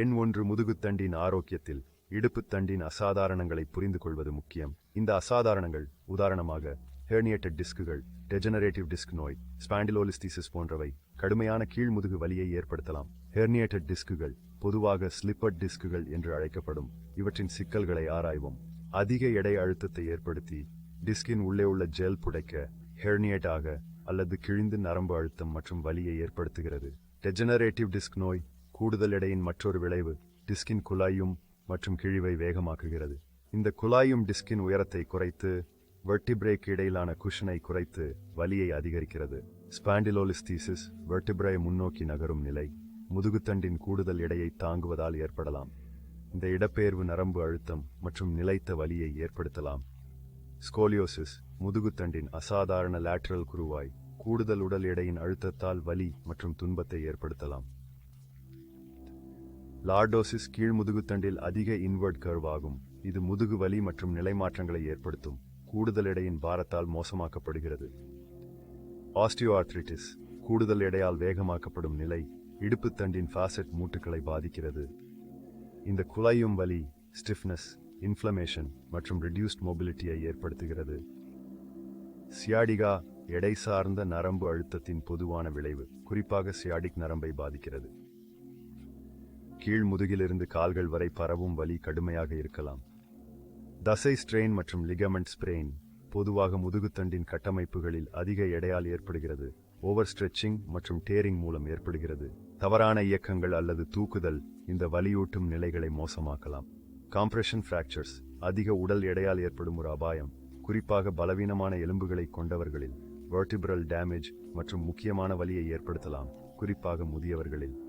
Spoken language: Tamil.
எண் ஒன்று முதுகுத்தண்டின் ஆரோக்கியத்தில் இடுப்புத்தண்டின் அசாதாரணங்களை புரிந்து கொள்வது முக்கியம். இந்த அசாதாரணங்கள் உதாரணமாக ஹெர்னியேட்டட் டிஸ்குகள் டெஜெனரேட்டிவ் டிஸ்க் நோய் ஸ்பாண்டிலோலிஸ்திசிஸ் போன்றவை கடுமையான கீழ்முதுகு வலியை ஏற்படுத்தலாம். ஹெர்னியேட்டட் டிஸ்குகள் பொதுவாக ஸ்லிப்பட் டிஸ்குகள் என்று அழைக்கப்படும். இவற்றின் சிக்கல்களை ஆராய்வோம். அதிக எடை அழுத்தத்தை ஏற்படுத்தி டிஸ்கின் உள்ளே உள்ள ஜெல் புடைக்க ஹெர்னியேட் ஆக அல்லது கிழிந்து நரம்பு அழுத்தம் மற்றும் வலியை ஏற்படுத்துகிறது. டெஜெனரேட்டிவ் டிஸ்க் நோய் கூடுதல் எடையின் மற்றொரு விளைவு டிஸ்கின் குழாயும் மற்றும் கிழிவை வேகமாக்குகிறது. இந்த குழாயும் டிஸ்கின் உயரத்தை குறைத்து வெர்டிபிரேக்கு இடையிலான குஷனை குறைத்து வலியை அதிகரிக்கிறது. ஸ்பாண்டிலோலிஸ்தீசிஸ் வெர்டிபிரை முன்னோக்கி நகரும் நிலை முதுகுத்தண்டின் கூடுதல் எடையை தாங்குவதால் ஏற்படலாம். இந்த இடப்பெயர்வு நரம்பு அழுத்தம் மற்றும் நிலைத்த வலியை ஏற்படுத்தலாம். ஸ்கோலியோசிஸ் முதுகுத்தண்டின் அசாதாரண லேட்ரல் குருவாய் கூடுதல் உடல் எடையின் அழுத்தத்தால் வலி மற்றும் துன்பத்தை ஏற்படுத்தலாம். லார்டோசிஸ் கீழ் முதுகுத்தண்டில் அதிக இன்வெர்ட் கர்வ் ஆகும் இது முதுகு வலி மற்றும் நிலைமாற்றங்களை ஏற்படுத்தும். கூடுதல் எடையின் பாரத்தால் மோசமாக்கப்படுகிறது. ஆஸ்டியோஆர்த்ரிட்டிஸ் கூடுதல் எடையால் வேகமாக்கப்படும் நிலை இடுப்புத்தண்டின் ஃபாசெட் மூட்டுகளை பாதிக்கிறது. இந்த குலையும் வலி ஸ்டிஃப்னஸ் இன்ஃப்ளமேஷன் மற்றும் ரிடியூஸ்ட் மொபிலிட்டியை ஏற்படுத்துகிறது. சியாடிகா எடை சார்ந்த நரம்பு அழுத்தத்தின் பொதுவான விளைவு குறிப்பாக சியாடிக் நரம்பை பாதிக்கிறது. கீழ் முதுகிலிருந்து கால்கள் வரை பரவும் வலி கடுமையாக இருக்கலாம். தசை ஸ்ட்ரெயின் மற்றும் லிகமெண்ட் ஸ்ப்ரெயின் பொதுவாக முதுகுத்தண்டின் கட்டமைப்புகளில் அதிக எடையால் ஏற்படுகிறது. ஓவர் ஸ்ட்ரெச்சிங் மற்றும் டேரிங் மூலம் ஏற்படுகிறது. தவறான இயக்கங்கள் அல்லது தூக்குதல் இந்த வலியூட்டும் நிலைகளை மோசமாக்கலாம். காம்ப்ரெஷன் ஃப்ராக்சர்ஸ் அதிக உடல் எடையால் ஏற்படும் ஒரு அபாயம். குறிப்பாக பலவீனமான எலும்புகளை கொண்டவர்களில் வெர்டிபிரல் டேமேஜ் மற்றும் முக்கியமான வலியை ஏற்படுத்தலாம். குறிப்பாக முதியவர்களில்.